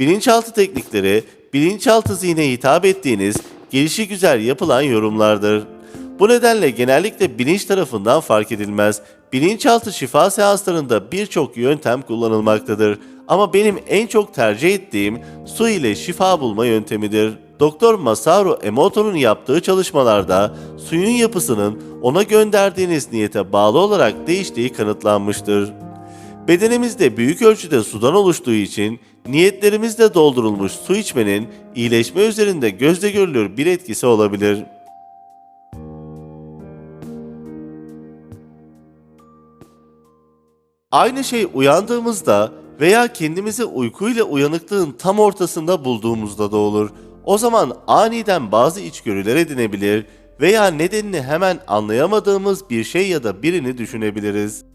Bilinçaltı teknikleri, bilinçaltı zihne hitap ettiğiniz, gelişi güzel yapılan yorumlardır. Bu nedenle genellikle bilinç tarafından fark edilmez. Bilinçaltı şifa seanslarında birçok yöntem kullanılmaktadır. Ama benim en çok tercih ettiğim su ile şifa bulma yöntemidir. Doktor Masaru Emoto'nun yaptığı çalışmalarda suyun yapısının ona gönderdiğiniz niyete bağlı olarak değiştiği kanıtlanmıştır. Bedenimizde büyük ölçüde sudan oluştuğu için niyetlerimizle doldurulmuş su içmenin iyileşme üzerinde gözle görülür bir etkisi olabilir. Aynı şey uyandığımızda veya kendimizi uykuyla uyanıklığın tam ortasında bulduğumuzda da olur. O zaman aniden bazı içgörüler edinebilir veya nedenini hemen anlayamadığımız bir şey ya da birini düşünebiliriz.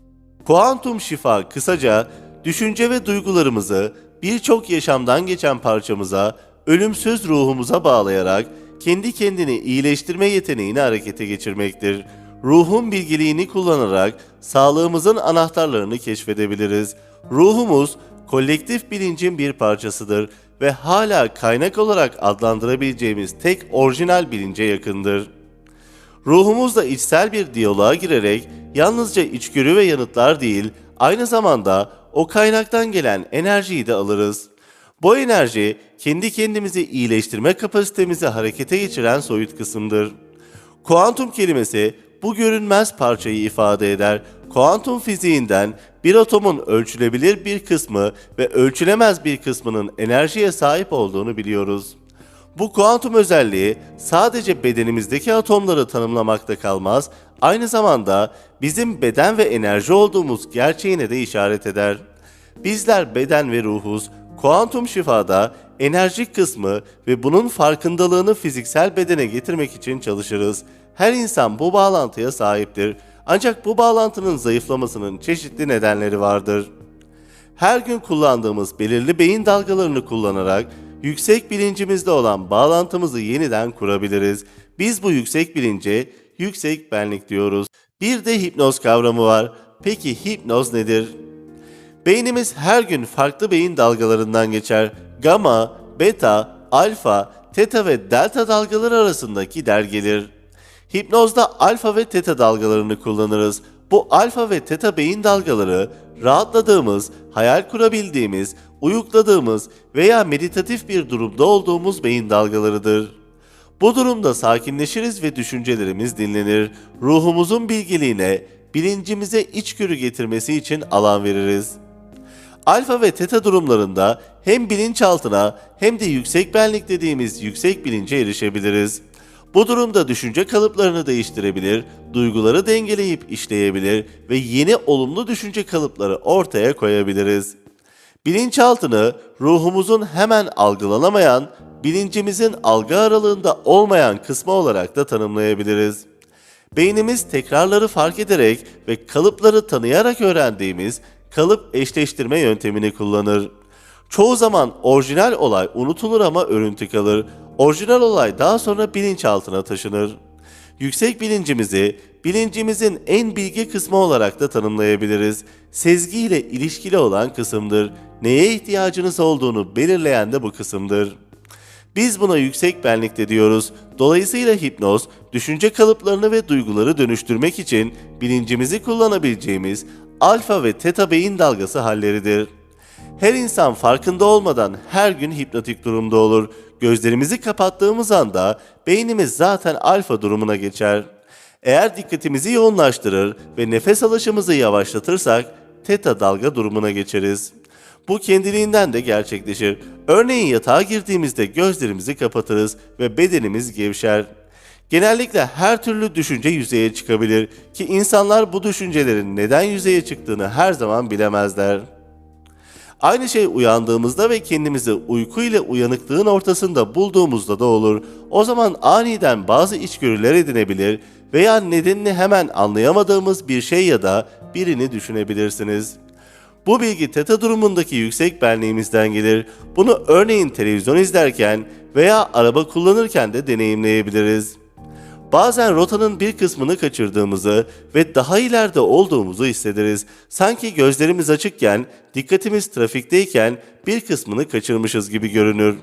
Kuantum şifa kısaca düşünce ve duygularımızı birçok yaşamdan geçen parçamıza, ölümsüz ruhumuza bağlayarak kendi kendini iyileştirme yeteneğini harekete geçirmektir. Ruhun bilgiliğini kullanarak sağlığımızın anahtarlarını keşfedebiliriz. Ruhumuz kolektif bilincin bir parçasıdır ve hala kaynak olarak adlandırabileceğimiz tek orijinal bilince yakındır. Ruhumuzla içsel bir diyaloğa girerek yalnızca içgörü ve yanıtlar değil, aynı zamanda o kaynaktan gelen enerjiyi de alırız. Bu enerji kendi kendimizi iyileştirme kapasitemizi harekete geçiren soyut kısımdır. Kuantum kelimesi bu görünmez parçayı ifade eder. Kuantum fiziğinden bir atomun ölçülebilir bir kısmı ve ölçülemez bir kısmının enerjiye sahip olduğunu biliyoruz. Bu kuantum özelliği sadece bedenimizdeki atomları tanımlamakta kalmaz, aynı zamanda bizim beden ve enerji olduğumuz gerçeğine de işaret eder. Bizler beden ve ruhuz, kuantum şifada enerjik kısmı ve bunun farkındalığını fiziksel bedene getirmek için çalışırız. Her insan bu bağlantıya sahiptir. Ancak bu bağlantının zayıflamasının çeşitli nedenleri vardır. Her gün kullandığımız belirli beyin dalgalarını kullanarak yüksek bilincimizde olan bağlantımızı yeniden kurabiliriz. Biz bu yüksek bilince yüksek benlik diyoruz. Bir de hipnoz kavramı var. Peki hipnoz nedir? Beynimiz her gün farklı beyin dalgalarından geçer. Gamma, beta, alfa, teta ve delta dalgaları arasındaki der gelir. Hipnozda alfa ve teta dalgalarını kullanırız. Bu alfa ve teta beyin dalgaları rahatladığımız, hayal kurabildiğimiz, uyukladığımız veya meditatif bir durumda olduğumuz beyin dalgalarıdır. Bu durumda sakinleşiriz ve düşüncelerimiz dinlenir. Ruhumuzun bilgiliğine, bilincimize içgörü getirmesi için alan veririz. Alfa ve teta durumlarında hem bilinçaltına hem de yüksek benlik dediğimiz yüksek bilince erişebiliriz. Bu durumda düşünce kalıplarını değiştirebilir, duyguları dengeleyip işleyebilir ve yeni olumlu düşünce kalıpları ortaya koyabiliriz. Bilinçaltını ruhumuzun hemen algılanamayan, bilincimizin algı aralığında olmayan kısmı olarak da tanımlayabiliriz. Beynimiz tekrarları fark ederek ve kalıpları tanıyarak öğrendiğimiz kalıp eşleştirme yöntemini kullanır. Çoğu zaman orijinal olay unutulur ama örüntü kalır. Orijinal olay daha sonra bilinçaltına taşınır. Yüksek bilincimizi, bilincimizin en bilgi kısmı olarak da tanımlayabiliriz. Sezgi ile ilişkili olan kısımdır. Neye ihtiyacınız olduğunu belirleyen de bu kısımdır. Biz buna yüksek benlikte diyoruz. Dolayısıyla hipnoz, düşünce kalıplarını ve duyguları dönüştürmek için bilincimizi kullanabileceğimiz alfa ve teta beyin dalgası halleridir. Her insan farkında olmadan her gün hipnotik durumda olur. Gözlerimizi kapattığımız anda beynimiz zaten alfa durumuna geçer. Eğer dikkatimizi yoğunlaştırır ve nefes alışımızı yavaşlatırsak teta dalga durumuna geçeriz. Bu kendiliğinden de gerçekleşir. Örneğin yatağa girdiğimizde gözlerimizi kapatırız ve bedenimiz gevşer. Genellikle her türlü düşünce yüzeye çıkabilir ki insanlar bu düşüncelerin neden yüzeye çıktığını her zaman bilemezler. Aynı şey uyandığımızda ve kendimizi uyku ile uyanıklığın ortasında bulduğumuzda da olur. O zaman aniden bazı içgörüler edinebilir veya nedenini hemen anlayamadığımız bir şey ya da birini düşünebilirsiniz. Bu bilgi teta durumundaki yüksek benliğimizden gelir. Bunu örneğin televizyon izlerken veya araba kullanırken de deneyimleyebiliriz. Bazen rotanın bir kısmını kaçırdığımızı ve daha ileride olduğumuzu hissederiz. Sanki gözlerimiz açıkken, dikkatimiz trafikteyken bir kısmını kaçırmışız gibi görünür.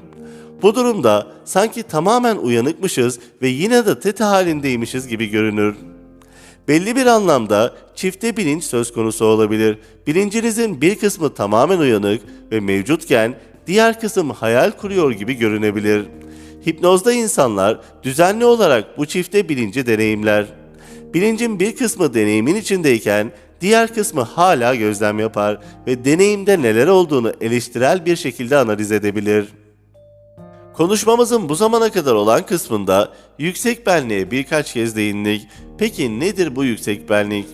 Bu durumda sanki tamamen uyanıkmışız ve yine de teta halindeymişiz gibi görünür. Belli bir anlamda çifte bilinç söz konusu olabilir. Bilincinizin bir kısmı tamamen uyanık ve mevcutken diğer kısım hayal kuruyor gibi görünebilir. Hipnozda insanlar düzenli olarak bu çifte bilinci deneyimler. Bilincin bir kısmı deneyimin içindeyken diğer kısmı hala gözlem yapar ve deneyimde neler olduğunu eleştirel bir şekilde analiz edebilir. Konuşmamızın bu zamana kadar olan kısmında yüksek benliğe birkaç kez değindik. Peki nedir bu yüksek benlik?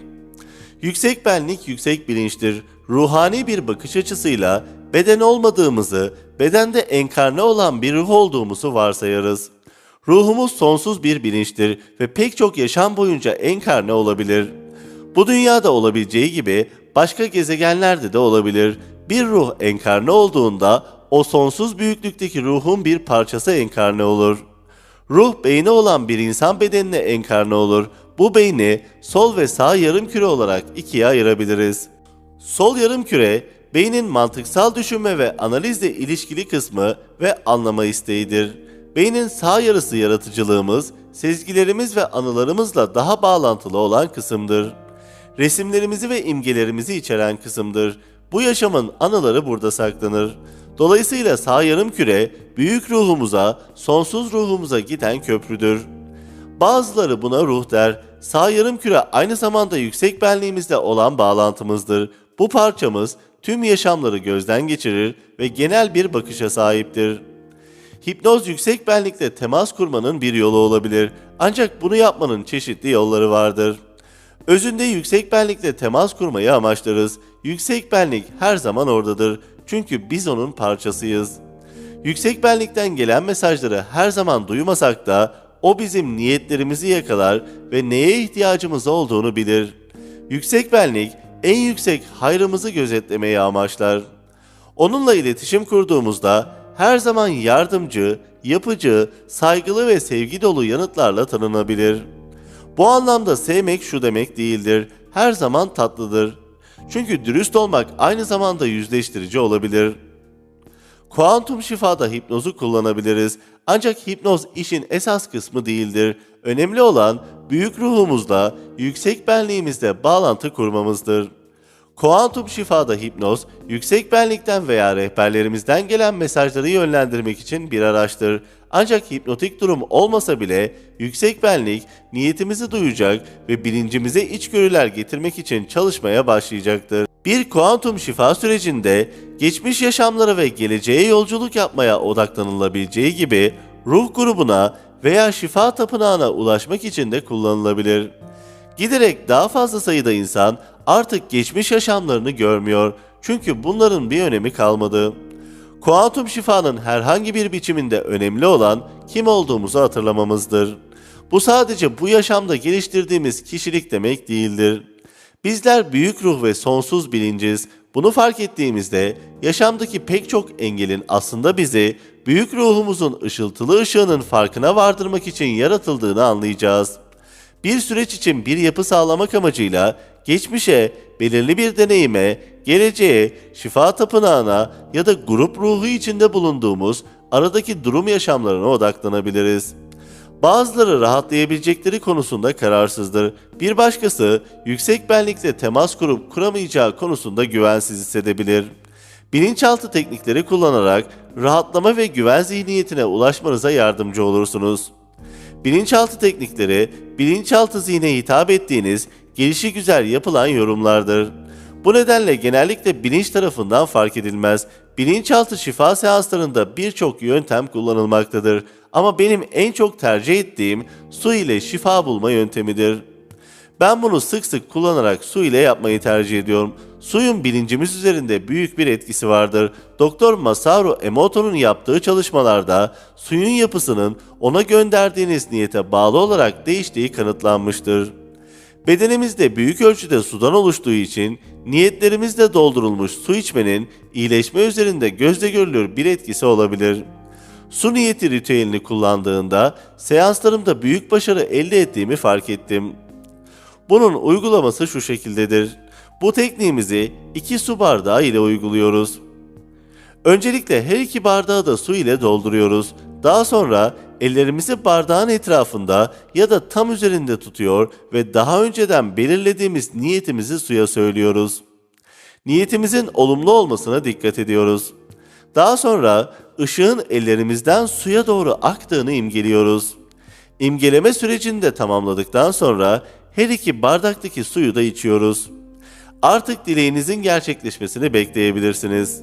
Yüksek benlik yüksek bilinçtir. Ruhani bir bakış açısıyla beden olmadığımızı, bedende enkarne olan bir ruh olduğumuzu varsayarız. Ruhumuz sonsuz bir bilinçtir ve pek çok yaşam boyunca enkarne olabilir. Bu dünyada olabileceği gibi başka gezegenlerde de olabilir. Bir ruh enkarne olduğunda o sonsuz büyüklükteki ruhun bir parçası enkarne olur. Ruh beyni olan bir insan bedenine enkarne olur. Bu beyni sol ve sağ yarım küre olarak ikiye ayırabiliriz. Sol yarım küre beynin mantıksal düşünme ve analizle ilişkili kısmı ve anlama isteğidir. Beynin sağ yarısı yaratıcılığımız, sezgilerimiz ve anılarımızla daha bağlantılı olan kısımdır. Resimlerimizi ve imgelerimizi içeren kısımdır. Bu yaşamın anıları burada saklanır. Dolayısıyla sağ yarım küre büyük ruhumuza, sonsuz ruhumuza giden köprüdür. Bazıları buna ruh der. Sağ yarım küre aynı zamanda yüksek benliğimizle olan bağlantımızdır. Bu parçamız tüm yaşamları gözden geçirir ve genel bir bakışa sahiptir. Hipnoz yüksek benlikle temas kurmanın bir yolu olabilir. Ancak bunu yapmanın çeşitli yolları vardır. Özünde yüksek benlikle temas kurmayı amaçlarız. Yüksek benlik her zaman oradadır. Çünkü biz onun parçasıyız. Yüksek benlikten gelen mesajları her zaman duymasak da o bizim niyetlerimizi yakalar ve neye ihtiyacımız olduğunu bilir. Yüksek benlik en yüksek hayrımızı gözetlemeyi amaçlar. Onunla iletişim kurduğumuzda her zaman yardımcı, yapıcı, saygılı ve sevgi dolu yanıtlarla tanınabilir. Bu anlamda sevmek şu demek değildir. Her zaman tatlıdır. Çünkü dürüst olmak aynı zamanda yüzleştirici olabilir. Kuantum şifada hipnozu kullanabiliriz. Ancak hipnoz işin esas kısmı değildir. Önemli olan büyük ruhumuzla, yüksek benliğimizle bağlantı kurmamızdır. Kuantum şifada hipnoz, yüksek benlikten veya rehberlerimizden gelen mesajları yönlendirmek için bir araçtır. Ancak hipnotik durum olmasa bile yüksek benlik niyetimizi duyacak ve bilincimize içgörüler getirmek için çalışmaya başlayacaktır. Bir kuantum şifa sürecinde geçmiş yaşamlara ve geleceğe yolculuk yapmaya odaklanılabileceği gibi ruh grubuna veya şifa tapınağına ulaşmak için de kullanılabilir. Giderek daha fazla sayıda insan artık geçmiş yaşamlarını görmüyor çünkü bunların bir önemi kalmadı. Kuantum şifanın herhangi bir biçiminde önemli olan kim olduğumuzu hatırlamamızdır. Bu sadece bu yaşamda geliştirdiğimiz kişilik demek değildir. Bizler büyük ruh ve sonsuz bilinciz. Bunu fark ettiğimizde yaşamdaki pek çok engelin aslında bizi büyük ruhumuzun ışıltılı ışığının farkına vardırmak için yaratıldığını anlayacağız. Bir süreç için bir yapı sağlamak amacıyla geçmişe, belirli bir deneyime, geleceğe, şifa tapınağına ya da grup ruhu içinde bulunduğumuz aradaki durum yaşamlarına odaklanabiliriz. Bazıları rahatlayabilecekleri konusunda kararsızdır. Bir başkası yüksek benlikle temas kurup kuramayacağı konusunda güvensiz hissedebilir. Bilinçaltı teknikleri kullanarak rahatlama ve güven zihniyetine ulaşmanıza yardımcı olursunuz. Bilinçaltı teknikleri, bilinçaltı zihne hitap ettiğiniz, gelişi güzel yapılan yorumlardır. Bu nedenle genellikle bilinç tarafından fark edilmez. Bilinçaltı şifa seanslarında birçok yöntem kullanılmaktadır. Ama benim en çok tercih ettiğim su ile şifa bulma yöntemidir. Ben bunu sık sık kullanarak su ile yapmayı tercih ediyorum. Suyun bilincimiz üzerinde büyük bir etkisi vardır. Doktor Masaru Emoto'nun yaptığı çalışmalarda suyun yapısının ona gönderdiğiniz niyete bağlı olarak değiştiği kanıtlanmıştır. Bedenimizde büyük ölçüde sudan oluştuğu için niyetlerimizle doldurulmuş su içmenin iyileşme üzerinde gözle görülür bir etkisi olabilir. Su niyeti ritüelini kullandığında seanslarımda büyük başarı elde ettiğimi fark ettim. Bunun uygulaması şu şekildedir. Bu tekniğimizi 2 su bardağı ile uyguluyoruz. Öncelikle her iki bardağı da su ile dolduruyoruz. Daha sonra ellerimizi bardağın etrafında ya da tam üzerinde tutuyor ve daha önceden belirlediğimiz niyetimizi suya söylüyoruz. Niyetimizin olumlu olmasına dikkat ediyoruz. Daha sonra ışığın ellerimizden suya doğru aktığını imgeliyoruz. İmgeleme sürecini de tamamladıktan sonra her iki bardaktaki suyu da içiyoruz. Artık dileğinizin gerçekleşmesini bekleyebilirsiniz.